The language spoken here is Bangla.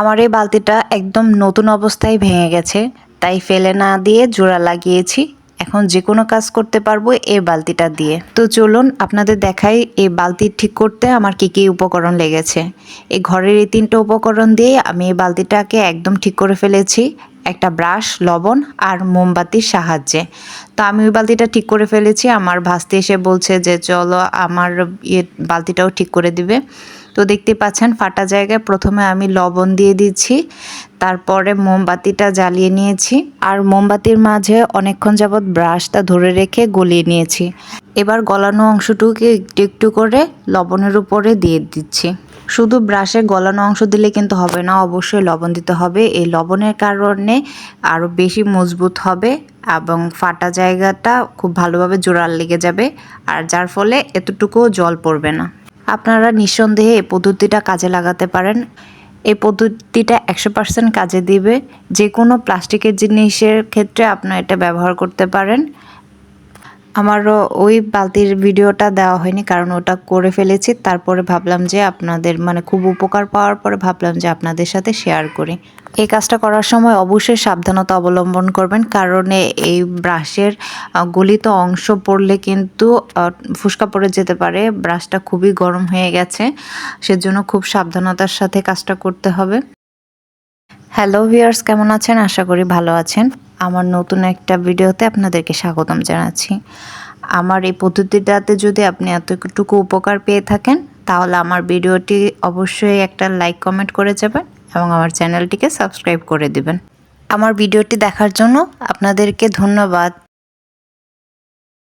আমার এই বালতিটা একদম নতুন অবস্থায় ভেঙে গেছে, তাই ফেলে না দিয়ে জোড়া লাগিয়েছি। এখন যে কোনো কাজ করতে পারব এই বালতিটা দিয়ে। তো চলুন আপনাদের দেখাই এই বালতি ঠিক করতে আমার কী কী উপকরণ লেগেছে। এই ঘরের এই তিনটে উপকরণ দিয়ে আমি এই বালতিটাকে একদম ঠিক করে ফেলেছি। একটা ব্রাশ, লবণ আর মোমবাতির সাহায্যে। তো আমি ওই বালতিটা ঠিক করে ফেলেছি। আমার ভাস্তি এসে বলছে যে, চলো আমার ইয়ে বালতিটাও ঠিক করে দিবে। তো দেখতে পাচ্ছেন ফাটা জায়গায় প্রথমে আমি লবণ দিয়ে দিচ্ছি, তারপরে মোমবাতিটা জ্বালিয়ে নিয়েছি, আর মোমবাতির মাঝে অনেকক্ষণ যাবৎ ব্রাশটা ধরে রেখে গলিয়ে নিয়েছি। এবার গলানো অংশটুকে একটু একটু করে লবণের উপরে দিয়ে দিচ্ছি। শুধু ব্রাশে গলানো অংশ দিলে কিন্তু হবে না, অবশ্যই লবণ দিতে হবে। এই লবণের কারণে আরও বেশি মজবুত হবে এবং ফাটা জায়গাটা খুব ভালোভাবে জোড়ার লেগে যাবে, আর যার ফলে এতটুকুও জল পড়বে না। আপনারা নিঃসন্দেহে এই পদ্ধতিটা কাজে লাগাতে পারেন। এই পদ্ধতিটা একশো পার্সেন্ট কাজে দিবে। যে কোনো প্লাস্টিকের জিনিসের ক্ষেত্রে আপনারা এটা ব্যবহার করতে পারেন। আমারও ওই বালতির ভিডিওটা দেওয়া হয়নি, কারণ ওটা করে ফেলেছি। তারপরে ভাবলাম যে আপনাদের মানে খুব উপকার পাওয়ার পরে ভাবলাম যে আপনাদের সাথে শেয়ার করি। এই কাজটা করার সময় অবশ্যই সাবধানতা অবলম্বন করবেন, কারণ এই ব্রাশের গলিত অংশ পড়লে কিন্তু ফুসকা পড়ে যেতে পারে, ব্রাশটা খুবই গরম হয়ে গেছে। সেজন্য খুব সাবধানতার সাথে কাজটা করতে হবে। হ্যালো ভিউয়ার্স কেমন আছেন? আশা করি ভালো আছেন। আমার নতুন একটা ভিডিওতে আপনাদেরকে স্বাগতম জানাচ্ছি। আমার এই পদ্ধতিটাতে যদি আপনি এতটুকু উপকার পেয়ে থাকেন, তাহলে আমার ভিডিওটি অবশ্যই একটা লাইক, কমেন্ট করে যাবেন এবং আমার চ্যানেলটিকে সাবস্ক্রাইব করে দিবেন। আমার ভিডিওটি দেখার জন্য আপনাদেরকে ধন্যবাদ।